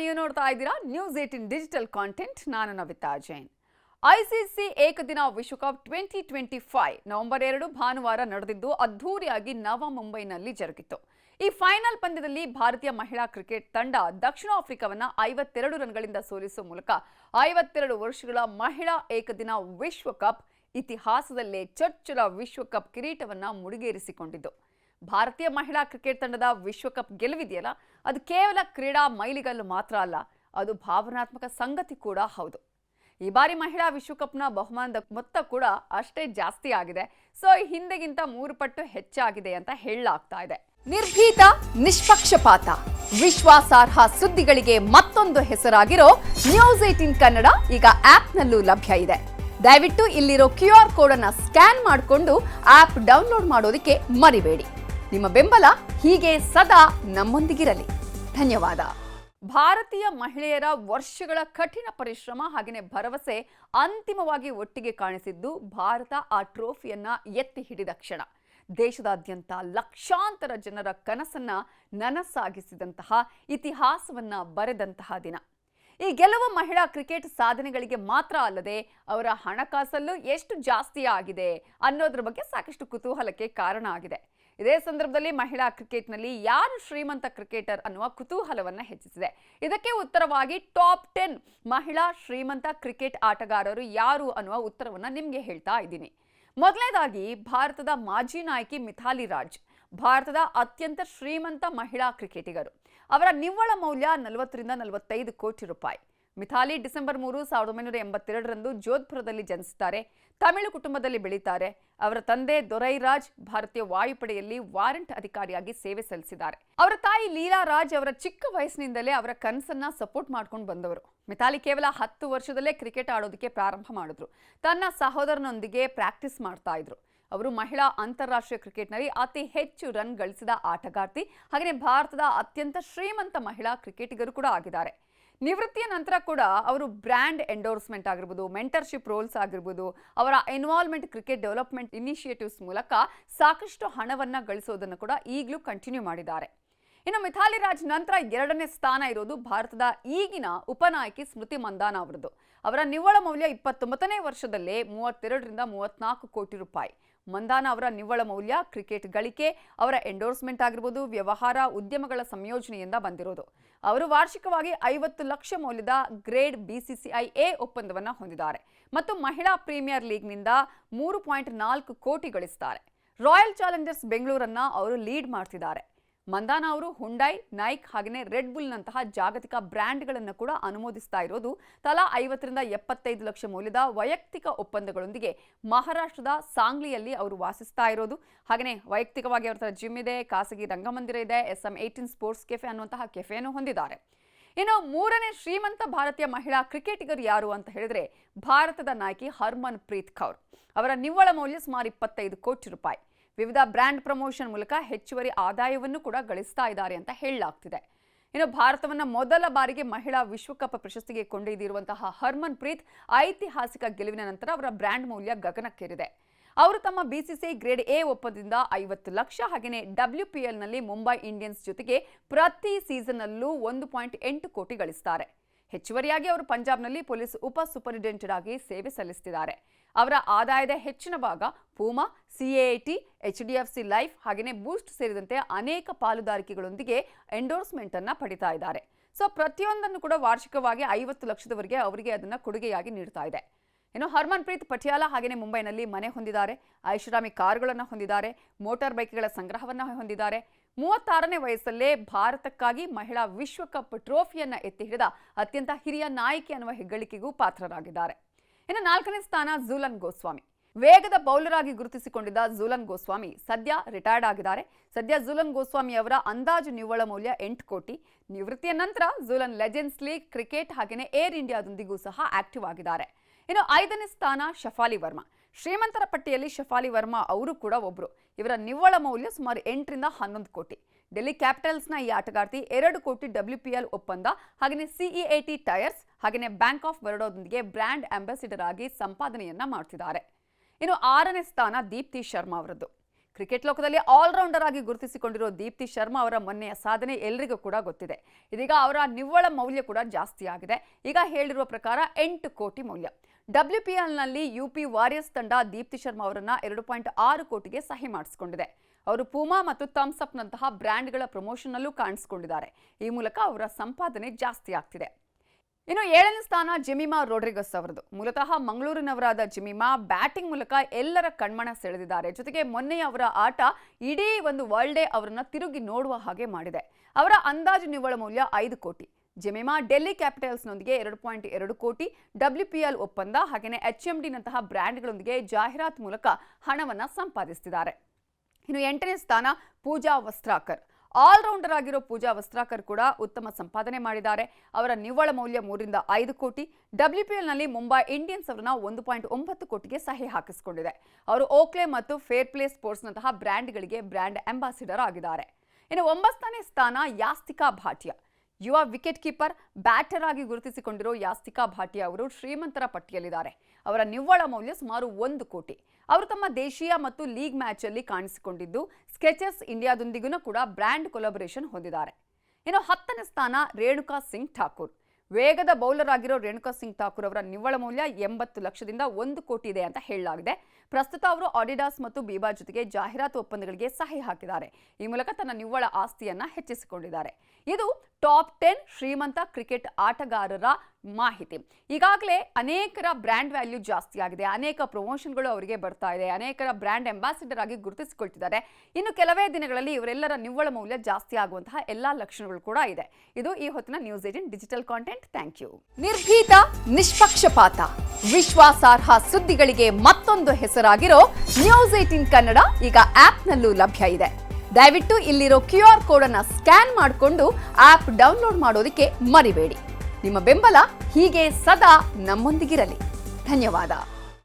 ನೀವು ನೋಡ್ತಾ ಇದ್ದೀರಾ? ನ್ಯೂಸ್ ಏಟಿನ್ ಡಿಜಿಟಲ್ ಕಾಂಟೆಂಟ್ ನಾನು ನವಿತಾ ಜೈನ್. ಐಸಿಸಿ ಏಕದಿನ ವಿಶ್ವಕಪ್ ಟ್ವೆಂಟಿ ಟ್ವೆಂಟಿ ಫೈವ್ ನವೆಂಬರ್ ಎರಡು ಭಾನುವಾರ ನಡೆದಿದ್ದು, ಅದ್ಧೂರಿಯಾಗಿ ನವ ಮುಂಬೈನಲ್ಲಿ ಜರುಗಿತು. ಈ ಫೈನಲ್ ಪಂದ್ಯದಲ್ಲಿ ಭಾರತೀಯ ಮಹಿಳಾ ಕ್ರಿಕೆಟ್ ತಂಡ ದಕ್ಷಿಣ ಆಫ್ರಿಕಾವನ್ನ ಐವತ್ತೆರಡು ರನ್ಗಳಿಂದ ಸೋಲಿಸುವ ಮೂಲಕ ಐವತ್ತೆರಡು ವರ್ಷಗಳ ಮಹಿಳಾ ಏಕದಿನ ವಿಶ್ವಕಪ್ ಇತಿಹಾಸದಲ್ಲೇ ಚೊಚ್ಚಲ ವಿಶ್ವಕಪ್ ಕಿರೀಟವನ್ನು ಮುಡಿಗೇರಿಸಿಕೊಂಡಿದ್ದು. ಭಾರತೀಯ ಮಹಿಳಾ ಕ್ರಿಕೆಟ್ ತಂಡದ ವಿಶ್ವಕಪ್ ಗೆಲುವಿದೆಯಲ್ಲ ಅದು ಕೇವಲ ಕ್ರೀಡಾ ಮೈಲಿಗಲ್ಲು ಮಾತ್ರ ಅಲ್ಲ, ಅದು ಭಾವನಾತ್ಮಕ ಸಂಗತಿ ಕೂಡ ಹೌದು. ಈ ಬಾರಿ ಮಹಿಳಾ ವಿಶ್ವಕಪ್ನ ಬಹುಮಾನದ ಮೊತ್ತ ಕೂಡ ಅಷ್ಟೇ ಜಾಸ್ತಿ ಆಗಿದೆ. ಸೊ ಹಿಂದೆಗಿಂತ ಮೂರು ಪಟ್ಟು ಹೆಚ್ಚಾಗಿದೆ ಅಂತ ಹೇಳಲಾಗ್ತಾ ಇದೆ. ನಿರ್ಭೀತ, ನಿಷ್ಪಕ್ಷಪಾತ, ವಿಶ್ವಾಸಾರ್ಹ ಸುದ್ದಿಗಳಿಗೆ ಮತ್ತೊಂದು ಹೆಸರಾಗಿರೋ ನ್ಯೂಸ್ ಏಟಿನ್ ಕನ್ನಡ ಈಗ ಆಪ್ನಲ್ಲೂ ಲಭ್ಯ ಇದೆ. ದಯವಿಟ್ಟು ಇಲ್ಲಿರೋ ಕ್ಯೂ ಆರ್ ಕೋಡ್ ಅನ್ನ ಸ್ಕ್ಯಾನ್ ಮಾಡಿಕೊಂಡು ಆಪ್ ಡೌನ್ಲೋಡ್ ಮಾಡೋದಕ್ಕೆ ಮರಿಬೇಡಿ. ನಿಮ್ಮ ಬೆಂಬಲ ಹೀಗೆ ಸದಾ ನಮ್ಮೊಂದಿಗಿರಲಿ. ಧನ್ಯವಾದ. ಭಾರತೀಯ ಮಹಿಳೆಯರ ವರ್ಷಗಳ ಕಠಿಣ ಪರಿಶ್ರಮ ಹಾಗೆಯೇ ಭರವಸೆ ಅಂತಿಮವಾಗಿ ಒಟ್ಟಿಗೆ ಕಾಣಿಸಿದ್ದು ಭಾರತ ಆ ಟ್ರೋಫಿಯನ್ನ ಎತ್ತಿ ಹಿಡಿದ ಕ್ಷಣ. ದೇಶದಾದ್ಯಂತ ಲಕ್ಷಾಂತರ ಜನರ ಕನಸನ್ನ ನನಸಾಗಿಸಿದಂತಹ ಇತಿಹಾಸವನ್ನ ಬರೆದಂತಹ ದಿನ. ಈ ಗೆಲುವು ಮಹಿಳಾ ಕ್ರಿಕೆಟ್ ಸಾಧನೆಗಳಿಗೆ ಮಾತ್ರ ಅಲ್ಲದೆ ಅವರ ಹಣಕಾಸಲ್ಲೂ ಎಷ್ಟು ಜಾಸ್ತಿ ಆಗಿದೆ ಅನ್ನೋದ್ರ ಬಗ್ಗೆ ಸಾಕಷ್ಟು ಕುತೂಹಲಕ್ಕೆ ಕಾರಣ ಆಗಿದೆ. ಇದೇ ಸಂದರ್ಭದಲ್ಲಿ ಮಹಿಳಾ ಕ್ರಿಕೆಟ್ನಲ್ಲಿ ಯಾರು ಶ್ರೀಮಂತ ಕ್ರಿಕೆಟರ್ ಅನ್ನುವ ಕುತೂಹಲವನ್ನ ಹೆಚ್ಚಿಸಿದೆ. ಇದಕ್ಕೆ ಉತ್ತರವಾಗಿ ಟಾಪ್ ಟೆನ್ ಮಹಿಳಾ ಶ್ರೀಮಂತ ಕ್ರಿಕೆಟ್ ಆಟಗಾರರು ಯಾರು ಅನ್ನುವ ಉತ್ತರವನ್ನ ನಿಮಗೆ ಹೇಳ್ತಾ ಇದ್ದೀನಿ. ಮೊದಲನೇದಾಗಿ ಭಾರತದ ಮಾಜಿ ನಾಯಕಿ ಮಿಥಾಲಿ ರಾಜ್, ಭಾರತದ ಅತ್ಯಂತ ಶ್ರೀಮಂತ ಮಹಿಳಾ ಕ್ರಿಕೆಟಿಗರು. ಅವರ ನಿವ್ವಳ ಮೌಲ್ಯ ನಲವತ್ತರಿಂದ ನಲವತ್ತೈದು ಕೋಟಿ ರೂಪಾಯಿ. ಮಿಥಾಲಿ ಡಿಸೆಂಬರ್ ಮೂರು, ಸಾವಿರದ ಒಂಬೈನೂರ ಎಂಬತ್ತೆರಡರಂದು ಜೋಧ್ಪುರದಲ್ಲಿ ಜನಿಸುತ್ತಾರೆ ತಮಿಳು ಕುಟುಂಬದಲ್ಲಿ ಬೆಳೀತಾರೆ. ಅವರ ತಂದೆ ದೊರೈರಾಜ್ ಭಾರತೀಯ ವಾಯುಪಡೆಯಲ್ಲಿ ವಾರೆಂಟ್ ಅಧಿಕಾರಿಯಾಗಿ ಸೇವೆ ಸಲ್ಲಿಸಿದ್ದಾರೆ. ಅವರ ತಾಯಿ ಲೀಲಾ ರಾಜ್ ಅವರ ಚಿಕ್ಕ ವಯಸ್ಸಿನಿಂದಲೇ ಅವರ ಕನಸನ್ನ ಸಪೋರ್ಟ್ ಮಾಡ್ಕೊಂಡು ಬಂದವರು. ಮಿಥಾಲಿ ಕೇವಲ ಹತ್ತು ವರ್ಷದಲ್ಲೇ ಕ್ರಿಕೆಟ್ ಆಡೋದಕ್ಕೆ ಪ್ರಾರಂಭ ಮಾಡಿದ್ರು. ತನ್ನ ಸಹೋದರನೊಂದಿಗೆ ಪ್ರಾಕ್ಟೀಸ್ ಮಾಡ್ತಾ ಇದ್ರು. ಅವರು ಮಹಿಳಾ ಅಂತಾರಾಷ್ಟ್ರೀಯ ಕ್ರಿಕೆಟ್ನಲ್ಲಿ ಅತಿ ಹೆಚ್ಚು ರನ್ ಗಳಿಸಿದ ಆಟಗಾರ್ತಿ. ಹಾಗೆಯೇ ಭಾರತದ ಅತ್ಯಂತ ಶ್ರೀಮಂತ ಮಹಿಳಾ ಕ್ರಿಕೆಟಿಗರು ಕೂಡ ಆಗಿದ್ದಾರೆ. ನಿವೃತ್ತಿಯ ನಂತರ ಕೂಡ ಅವರು ಬ್ರ್ಯಾಂಡ್ ಎಂಡೋರ್ಸ್ಮೆಂಟ್ ಆಗಿರ್ಬೋದು, ಮೆಂಟರ್ಶಿಪ್ ರೋಲ್ಸ್ ಆಗಿರ್ಬೋದು, ಅವರ ಇನ್ವಾಲ್ವ್ಮೆಂಟ್ ಕ್ರಿಕೆಟ್ ಡೆವಲಪ್ಮೆಂಟ್ ಇನಿಷಿಯೇಟಿವ್ಸ್ ಮೂಲಕ ಸಾಕಷ್ಟು ಹಣವನ್ನು ಗಳಿಸೋದನ್ನು ಕೂಡ ಈಗಲೂ ಕಂಟಿನ್ಯೂ ಮಾಡಿದ್ದಾರೆ. ಇನ್ನು ಮಿಥಾಲಿ ರಾಜ್ ನಂತರ ಎರಡನೇ ಸ್ಥಾನ ಇರೋದು ಭಾರತದ ಈಗಿನ ಉಪನಾಯಕಿ ಸ್ಮೃತಿ ಮಂದಾನ ಅವರದ್ದು. ಅವರ ನಿವ್ವಳ ಮೌಲ್ಯ ಇಪ್ಪತ್ತೊಂಬತ್ತನೇ ವರ್ಷದಲ್ಲೇ ಮೂವತ್ತೆರಡರಿಂದ ಮೂವತ್ನಾಲ್ಕು ಕೋಟಿ ರೂಪಾಯಿ. ಮಂದಾನ ಅವರ ನಿವ್ವಳ ಮೌಲ್ಯ, ಕ್ರಿಕೆಟ್ ಗಳಿಕೆ, ಅವರ ಎಂಡೋರ್ಸ್ಮೆಂಟ್ ಆಗಿರ್ಬೋದು, ವ್ಯವಹಾರ, ಉದ್ಯಮಗಳ ಸಂಯೋಜನೆಯಿಂದ ಬಂದಿರೋದು. ಅವರು ವಾರ್ಷಿಕವಾಗಿ ಐವತ್ತು ಲಕ್ಷ ಮೌಲ್ಯದ ಗ್ರೇಡ್ ಬಿಸಿಸಿಐ ಎ ಒಪ್ಪಂದವನ್ನು ಹೊಂದಿದ್ದಾರೆ ಮತ್ತು ಮಹಿಳಾ ಪ್ರೀಮಿಯರ್ ಲೀಗ್ನಿಂದ ಮೂರು ಪಾಯಿಂಟ್ ನಾಲ್ಕು ಕೋಟಿ ಗಳಿಸ್ತಾರೆ. ರಾಯಲ್ ಚಾಲೆಂಜರ್ಸ್ ಬೆಂಗಳೂರನ್ನ ಅವರು ಲೀಡ್ ಮಾಡ್ತಿದ್ದಾರೆ. ಮಂದಾನ ಅವರು ಹುಂಡೈ, ನೈಕ್ ಹಾಗೆಯೇ ರೆಡ್ ಬುಲ್ನಂತಹ ಜಾಗತಿಕ ಬ್ರ್ಯಾಂಡ್ಗಳನ್ನು ಕೂಡ ಅನುಮೋದಿಸ್ತಾ ಇರೋದು. ತಲಾ ಐವತ್ತರಿಂದ ಎಪ್ಪತ್ತೈದು ಲಕ್ಷ ಮೌಲ್ಯದ ವೈಯಕ್ತಿಕ ಒಪ್ಪಂದಗಳೊಂದಿಗೆ ಮಹಾರಾಷ್ಟ್ರದ ಸಾಂಗ್ಲಿಯಲ್ಲಿ ಅವರು ವಾಸಿಸ್ತಾ ಇರೋದು. ಹಾಗೆಯೇ ವೈಯಕ್ತಿಕವಾಗಿ ಅವರ ಜಿಮ್ ಇದೆ, ಖಾಸಗಿ ರಂಗಮಂದಿರ ಇದೆ S M eighteen sports cafe ಅನ್ನುವಂತಹ ಕೆಫೆಯನ್ನು ಹೊಂದಿದ್ದಾರೆ. ಇನ್ನು ಮೂರನೇ ಶ್ರೀಮಂತ ಭಾರತೀಯ ಮಹಿಳಾ ಕ್ರಿಕೆಟಿಗರು ಯಾರು ಅಂತ ಹೇಳಿದ್ರೆ ಭಾರತದ ನಾಯಕಿ ಹರ್ಮನ್ ಪ್ರೀತ್ ಕೌರ್. ಅವರ ನಿವ್ವಳ ಮೌಲ್ಯ ಸುಮಾರು ಇಪ್ಪತ್ತೈದು ಕೋಟಿ ರೂಪಾಯಿ. ವಿವಿಧ ಬ್ರ್ಯಾಂಡ್ ಪ್ರಮೋಷನ್ ಮೂಲಕ ಹೆಚ್ಚುವರಿ ಆದಾಯವನ್ನು ಕೂಡ ಗಳಿಸ್ತಾ ಇದ್ದಾರೆ ಅಂತ ಹೇಳಲಾಗ್ತಿದೆ. ಇನ್ನು ಭಾರತವನ್ನ ಮೊದಲ ಬಾರಿಗೆ ಮಹಿಳಾ ವಿಶ್ವಕಪ್ ಪ್ರಶಸ್ತಿಗೆ ಕೊಂಡೊಯ್ದಿರುವಂತಹ ಹರ್ಮನ್ ಪ್ರೀತ್ ಐತಿಹಾಸಿಕ ಗೆಲುವಿನ ನಂತರ ಅವರ ಬ್ರ್ಯಾಂಡ್ ಮೌಲ್ಯ ಗಗನಕ್ಕೇರಿದೆ. ಅವರು ತಮ್ಮ ಬಿಸಿಸಿಐ ಗ್ರೇಡ್ ಎ ಒಪ್ಪಂದದಿಂದ ಐವತ್ತು ಲಕ್ಷ ಹಾಗೆಯೇ ಡಬ್ಲ್ಯೂ ಪಿ ಎಲ್ನಲ್ಲಿ ಮುಂಬೈ ಇಂಡಿಯನ್ಸ್ ಜೊತೆಗೆ ಪ್ರತಿ ಸೀಸನ್ನಲ್ಲೂ ಒಂದು ಪಾಯಿಂಟ್ ಎಂಟು ಕೋಟಿ ಗಳಿಸ್ತಾರೆ. ಹೆಚ್ಚುವರಿಯಾಗಿ ಅವರು ಪಂಜಾಬ್ನಲ್ಲಿ ಪೊಲೀಸ್ ಉಪ ಸೂಪರಿಂಟೆಂಡೆಂಟ್ ಆಗಿ ಸೇವೆ ಸಲ್ಲಿಸುತ್ತಿದ್ದಾರೆ ಅವರ ಆದಾಯದ ಹೆಚ್ಚಿನ ಭಾಗ Puma CEAT H D F C life ಹಾಗೆಯೇ ಬೂಸ್ಟ್ ಸೇರಿದಂತೆ ಅನೇಕ ಪಾಲುದಾರಿಕೆಗಳೊಂದಿಗೆ ಎಂಡೋರ್ಸ್ಮೆಂಟ್ ಅನ್ನ ಪಡಿತಾ ಇದ್ದಾರೆ. ಸೊ, ಪ್ರತಿಯೊಂದನ್ನು ಕೂಡ ವಾರ್ಷಿಕವಾಗಿ ಐವತ್ತು ಲಕ್ಷದವರೆಗೆ ಅವರಿಗೆ ಅದನ್ನ ಕೊಡುಗೆಯಾಗಿ ನೀಡ್ತಾ ಇದೆ. ಇನ್ನು ಹರ್ಮನ್ ಪ್ರೀತ್ ಪಟಿಯಾಲ ಹಾಗೆಯೇ ಮುಂಬೈನಲ್ಲಿ ಮನೆ ಹೊಂದಿದ್ದಾರೆ. ಐಷಾರಾಮಿ ಕಾರುಗಳನ್ನು ಹೊಂದಿದ್ದಾರೆ. ಮೋಟಾರ್ ಬೈಕ್ಗಳ ಸಂಗ್ರಹವನ್ನು ಹೊಂದಿದ್ದಾರೆ. ಮೂವತ್ತಾರನೇ ವಯಸ್ಸಲ್ಲೇ ಭಾರತಕ್ಕಾಗಿ ಮಹಿಳಾ ವಿಶ್ವಕಪ್ ಟ್ರೋಫಿಯನ್ನ ಎತ್ತಿ ಹಿಡಿದ ಅತ್ಯಂತ ಹಿರಿಯ ನಾಯಕಿ ಅನ್ನುವ ಹೆಗ್ಗಳಿಕೆಗೂ ಪಾತ್ರರಾಗಿದ್ದಾರೆ. ಇನ್ನು ನಾಲ್ಕನೇ ಸ್ಥಾನ ಜೂಲನ್ ಗೋಸ್ವಾಮಿ. ವೇಗದ ಬೌಲರ್ ಆಗಿ ಗುರುತಿಸಿಕೊಂಡಿದ್ದ ಜೂಲನ್ ಗೋಸ್ವಾಮಿ ಸದ್ಯ ರಿಟೈರ್ಡ್ ಆಗಿದ್ದಾರೆ. ಸದ್ಯ ಜೂಲನ್ ಗೋಸ್ವಾಮಿ ಅವರ ಅಂದಾಜು ನಿವ್ವಳ ಮೌಲ್ಯ ಎಂಟು ಕೋಟಿ. ನಿವೃತ್ತಿಯ ನಂತರ ಜೂಲನ್ ಲೆಜೆಂಡ್ಸ್ ಲೀಗ್ ಕ್ರಿಕೆಟ್ ಹಾಗೆಯೇ ಏರ್ ಇಂಡಿಯಾದೊಂದಿಗೂ ಸಹ ಆಕ್ಟಿವ್ ಆಗಿದ್ದಾರೆ. ಇನ್ನು ಐದನೇ ಸ್ಥಾನ ಶಫಾಲಿ ವರ್ಮಾ. ಶ್ರೀಮಂತರ ಪಟ್ಟಿಯಲ್ಲಿ ಶಫಾಲಿ ವರ್ಮಾ ಅವರು ಕೂಡ ಒಬ್ರು. ಇವರ ನಿವ್ವಳ ಮೌಲ್ಯ ಸುಮಾರು ಎಂಟರಿಂದ ಹನ್ನೊಂದು ಕೋಟಿ. ಡೆಲ್ಲಿ ಕ್ಯಾಪಿಟಲ್ಸ್ನ ಈ ಆಟಗಾರ್ತಿ ಎರಡು ಕೋಟಿ ಡಬ್ಲ್ಯೂ ಪಿ ಎಲ್ ಒಪ್ಪಂದ. ಹಾಗೆಯೇ ಸಿಇಎಟಿ ಟೈರ್ಸ್, ಹಾಗೆಯೇ ಬ್ಯಾಂಕ್ ಆಫ್ ಬರೋಡಾದೊಂದಿಗೆ ಬ್ರ್ಯಾಂಡ್ ಅಂಬಾಸಿಡರ್ ಆಗಿ ಸಂಪಾದನೆಯನ್ನ ಮಾಡ್ತಿದ್ದಾರೆ. ಇನ್ನು ಆರನೇ ಸ್ಥಾನ ದೀಪ್ತಿ ಶರ್ಮಾ ಅವರದ್ದು. ಕ್ರಿಕೆಟ್ ಲೋಕದಲ್ಲಿ ಆಲ್ರೌಂಡರ್ ಆಗಿ ಗುರುತಿಸಿಕೊಂಡಿರೋ ದೀಪ್ತಿ ಶರ್ಮಾ ಅವರ ಮೊನ್ನೆಯ ಸಾಧನೆ ಎಲ್ರಿಗೂ ಕೂಡ ಗೊತ್ತಿದೆ. ಇದೀಗ ಅವರ ನಿವ್ವಳ ಮೌಲ್ಯ ಕೂಡ ಜಾಸ್ತಿ ಆಗಿದೆ ಈಗ ಹೇಳಿರುವ ಪ್ರಕಾರ ಎಂಟು ಕೋಟಿ ಮೌಲ್ಯ. ಡಬ್ಲ್ಯೂ ಯುಪಿ ವಾರಿಯರ್ಸ್ ತಂಡ ದೀಪ್ತಿ ಶರ್ಮಾ ಅವರನ್ನ ಎರಡು ಪಾಯಿಂಟ್ ಆರು ಕೋಟಿಗೆ ಸಹಿ ಮಾಡಿಸಿಕೊಂಡಿದೆ. ಅವರು ಪೂಮಾ ಮತ್ತು ಥಮ್ಸ್ ಅಪ್ನಂತಹ ಬ್ರ್ಯಾಂಡ್ಗಳ ಪ್ರಮೋಷನ್ನಲ್ಲೂ ಕಾಣಿಸಿಕೊಂಡಿದ್ದಾರೆ. ಈ ಮೂಲಕ ಅವರ ಸಂಪಾದನೆ ಜಾಸ್ತಿ ಆಗ್ತಿದೆ. ಇನ್ನು ಏಳನೇ ಸ್ಥಾನ ಜಿಮಿಮಾ ರೋಡ್ರಿಗಸ್ ಅವರದು. ಮೂಲತಃ ಮಂಗಳೂರಿನವರಾದ ಜಿಮಿಮಾ ಬ್ಯಾಟಿಂಗ್ ಮೂಲಕ ಎಲ್ಲರ ಕಣ್ಮಣ ಸೆಳೆದಿದ್ದಾರೆ. ಜೊತೆಗೆ ಮೊನ್ನೆ ಅವರ ಆಟ ಇಡೀ ಒಂದು ವರ್ಲ್ಡೇ ಅವರನ್ನು ತಿರುಗಿ ನೋಡುವ ಹಾಗೆ ಮಾಡಿದೆ. ಅವರ ಅಂದಾಜು ನಿವ್ವಳ ಮೌಲ್ಯ ಐದು ಕೋಟಿ. ಜೆಮಿಮಾ ಡೆಲ್ಲಿ ಕ್ಯಾಪಿಟಲ್ಸ್ನೊಂದಿಗೆ ಎರಡು ಪಾಯಿಂಟ್ ಎರಡು ಕೋಟಿ ಡಬ್ಲ್ಯೂಪಿಎಲ್ ಒಪ್ಪಂದ ಹಾಗೆಯೇ ಎಚ್ ಎಂ ಡಿನಂತಹ ಬ್ರ್ಯಾಂಡ್ಗಳೊಂದಿಗೆ ಜಾಹೀರಾತ್ ಮೂಲಕ ಹಣವನ್ನು ಸಂಪಾದಿಸುತ್ತಿದ್ದಾರೆ ಇನ್ನು ಎಂಟನೇ ಸ್ಥಾನ ಪೂಜಾ ವಸ್ತ್ರಾಕರ್. ಆಲ್ರೌಂಡರ್ ಆಗಿರೋ ಪೂಜಾ ವಸ್ತ್ರಾಕರ್ ಕೂಡ ಉತ್ತಮ ಸಂಪಾದನೆ ಮಾಡಿದ್ದಾರೆ. ಅವರ ನಿವ್ವಳ ಮೌಲ್ಯ ಮೂರಿಂದ ಐದು ಕೋಟಿ ಡಬ್ಲ್ಯೂಪಿಎಲ್ನಲ್ಲಿ ಮುಂಬೈ ಇಂಡಿಯನ್ಸ್ ಅವರನ್ನ ಒಂದು ಪಾಯಿಂಟ್ ಒಂಬತ್ತು ಕೋಟಿಗೆ ಸಹಿ ಹಾಕಿಸಿಕೊಂಡಿದೆ. ಅವರು ಓಕ್ಲೆ ಮತ್ತು ಫೇರ್ ಪ್ಲೇ ಸ್ಪೋರ್ಟ್ಸ್ನಂತಹ ಬ್ರ್ಯಾಂಡ್ಗಳಿಗೆ ಬ್ರ್ಯಾಂಡ್ ಅಂಬಾಸಿಡರ್ ಆಗಿದ್ದಾರೆ. ಇನ್ನು ಒಂಬತ್ತನೇ ಸ್ಥಾನ ಯಾಸ್ತಿಕಾ ಭಾಟಿಯಾ. ಯುವ ವಿಕೆಟ್ ಕೀಪರ್, ಬ್ಯಾಟರ್ ಆಗಿ ಗುರುತಿಸಿಕೊಂಡಿರೋ ಯಾಸ್ತಿಕಾ ಭಾಟಿಯಾ ಅವರು ಶ್ರೀಮಂತರ ಪಟ್ಟಿಯಲ್ಲಿದ್ದಾರೆ. ಅವರ ನಿವ್ವಳ ಮೌಲ್ಯ ಸುಮಾರು ಒಂದು ಕೋಟಿ. ಅವರು ತಮ್ಮ ದೇಶೀಯ ಮತ್ತು ಲೀಗ್ ಮ್ಯಾಚ್ ಅಲ್ಲಿ ಕಾಣಿಸಿಕೊಂಡಿದ್ದು, ಸ್ಕೆಚಸ್ ಇಂಡಿಯಾದೊಂದಿಗೂ ಕೂಡ ಬ್ರ್ಯಾಂಡ್ ಕೊಲಾಬರೇಷನ್ ಹೊಂದಿದ್ದಾರೆ. ಇನ್ನು ಹತ್ತನೇ ಸ್ಥಾನ ರೇಣುಕಾ ಸಿಂಗ್ ಠಾಕೂರ್. ವೇಗದ ಬೌಲರ್ ಆಗಿರೋ ರೇಣುಕಾ ಸಿಂಗ್ ಠಾಕೂರ್ ಅವರ ನಿವ್ವಳ ಮೌಲ್ಯ ಎಂಬತ್ತು ಲಕ್ಷದಿಂದ ಒಂದು ಕೋಟಿ ಇದೆ ಅಂತ ಹೇಳಲಾಗಿದೆ. ಪ್ರಸ್ತುತ ಅವರು ಆಡಿಡಾಸ್ ಮತ್ತು ಬೀಬಾ ಜೊತೆಗೆ ಜಾಹೀರಾತು ಒಪ್ಪಂದಗಳಿಗೆ ಸಹಿ ಹಾಕಿದ್ದಾರೆ. ಈ ಮೂಲಕ ತನ್ನ ನಿವ್ವಳ ಆಸ್ತಿಯನ್ನ ಹೆಚ್ಚಿಸಿಕೊಂಡಿದ್ದಾರೆ. ಇದು ಟಾಪ್ ಟೆನ್ ಶ್ರೀಮಂತ ಕ್ರಿಕೆಟ್ ಆಟಗಾರರ ಮಾಹಿತಿ. ಈಗಾಗಲೇ ಅನೇಕರ ಬ್ರ್ಯಾಂಡ್ ವ್ಯಾಲ್ಯೂ ಜಾಸ್ತಿ ಆಗಿದೆ. ಅನೇಕ ಪ್ರಮೋಷನ್ಗಳು ಅವರಿಗೆ ಬರ್ತಾ ಇದೆ. ಅನೇಕರ ಬ್ರ್ಯಾಂಡ್ ಅಂಬಾಸಿಡರ್ ಆಗಿ ಗುರುತಿಸಿಕೊಳ್ತಿದ್ದಾರೆ. ಇನ್ನು ಕೆಲವೇ ದಿನಗಳಲ್ಲಿ ಇವರೆಲ್ಲರ ನಿವ್ವಳ ಮೌಲ್ಯ ಜಾಸ್ತಿ ಆಗುವಂತಹ ಎಲ್ಲಾ ಲಕ್ಷಣಗಳು ಕೂಡ ಇದೆ. ಇದು ಈ ಹೊತ್ತಿನ news eighteen digital content thank you ನಿರ್ಭೀತ, ನಿಷ್ಪಕ್ಷಪಾತ, ವಿಶ್ವಾಸಾರ್ಹ ಸುದ್ದಿಗಳಿಗೆ ಮತ್ತೊಂದು ಹೆಸರಾಗಿರೋ ನ್ಯೂಸ್ ಏಟಿನ್ ಕನ್ನಡ ಈಗ ಆಪ್ನಲ್ಲೂ ಲಭ್ಯ ಇದೆ. ದಯವಿಟ್ಟು ಇಲ್ಲಿರೋ ಕ್ಯೂ ಆರ್ ಕೋಡ್ ಅನ್ನ ಸ್ಕ್ಯಾನ್ ಮಾಡಿಕೊಂಡು ಆಪ್ ಡೌನ್ಲೋಡ್ ಮಾಡೋದಕ್ಕೆ ಮರಿಬೇಡಿ. ನಿಮ್ಮ ಬೆಂಬಲ ಹೀಗೆ ಸದಾ ನಮ್ಮೊಂದಿಗಿರಲಿ. ಧನ್ಯವಾದ.